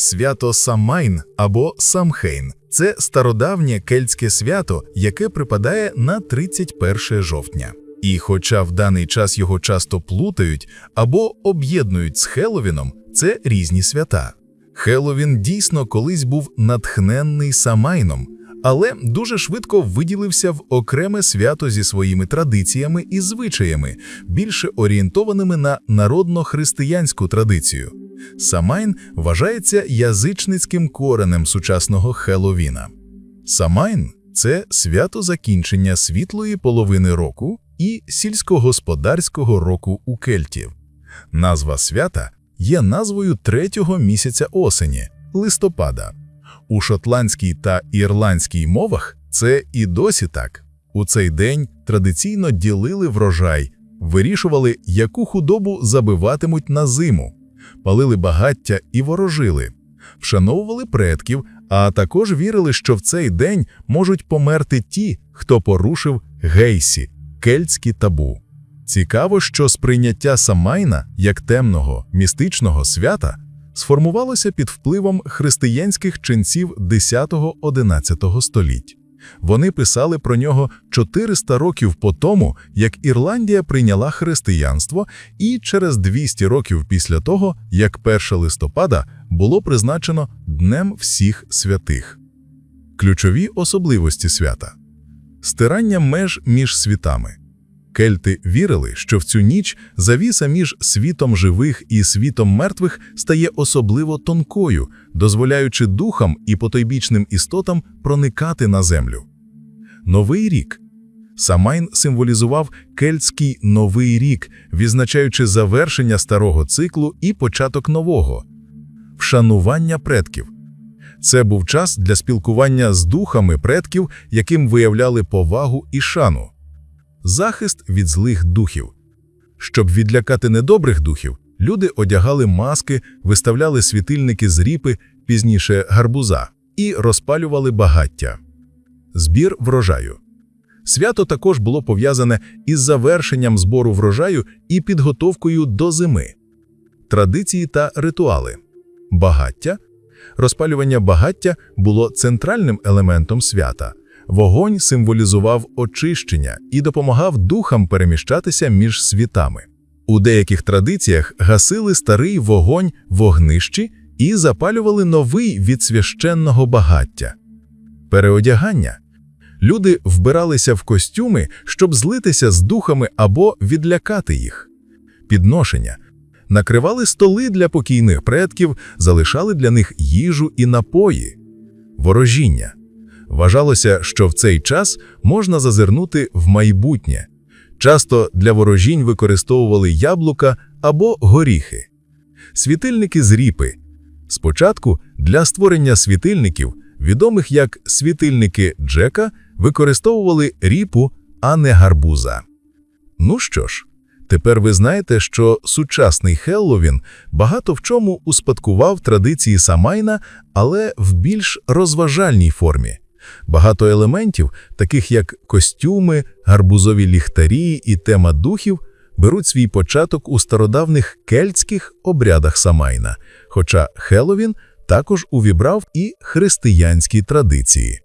Свято Самайн або Самхейн це стародавнє кельтське свято, яке припадає на 31 жовтня. І хоча в даний час його часто плутають або об'єднують з Хеловіном, це різні свята. Хеловін дійсно колись був натхненний Самайном, але дуже швидко виділився в окреме свято зі своїми традиціями і звичаями, більше орієнтованими на народно-християнську традицію. Самайн вважається язичницьким коренем сучасного Хеловіна. Самайн це свято закінчення світлої половини року і сільськогосподарського року у кельтів. Назва свята є назвою третього місяця осені листопада. У шотландській та ірландській мовах це і досі так. У цей день традиційно ділили врожай, вирішували, яку худобу забиватимуть на зиму, палили багаття і ворожили, вшановували предків, а також вірили, що в цей день можуть померти ті, хто порушив гейсі, кельтські табу. Цікаво, що сприйняття Самайна як темного, містичного свята сформувалося під впливом християнських ченців 10-11 століть. Вони писали про нього 400 років по тому, як Ірландія прийняла християнство, і через 200 років після того, як 1 листопада було призначено Днем всіх святих. Ключові особливості свята стирання меж між світами. Кельти вірили, що в цю ніч завіса між світом живих і світом мертвих стає особливо тонкою, дозволяючи духам і потойбічним істотам проникати на землю. Новий рік Самайн символізував кельтський новий рік, відзначаючи завершення старого циклу і початок нового, вшанування предків. Це був час для спілкування з духами предків, яким виявляли повагу і шану захист від злих духів. Щоб відлякати недобрих духів, люди одягали маски, виставляли світильники з ріпи, пізніше гарбуза, і розпалювали багаття. Збір врожаю. Свято також було пов'язане із завершенням збору врожаю і підготовкою до зими. Традиції та ритуали. Багаття. Розпалювання багаття було центральним елементом свята. Вогонь символізував очищення і допомагав духам переміщатися між світами. У деяких традиціях гасили старий вогонь вогнищі і запалювали новий від священного багаття. Переодягання. Люди вбиралися в костюми, щоб злитися з духами або відлякати їх. Підношення. Накривали столи для покійних предків, залишали для них їжу і напої. Ворожіння. Вважалося, що в цей час можна зазирнути в майбутнє. Часто для ворожінь використовували яблука або горіхи. Світильники з ріпи. Спочатку для створення світильників, відомих як світильники Джека, використовували ріпу, а не гарбуза. Ну що ж, тепер ви знаєте, що сучасний Хелловін багато в чому успадкував традиції Самайна, але в більш розважальній формі. Багато елементів, таких як костюми, гарбузові ліхтарі і тема духів, беруть свій початок у стародавних кельтських обрядах Самайна, хоча Хеловін також увібрав і християнські традиції.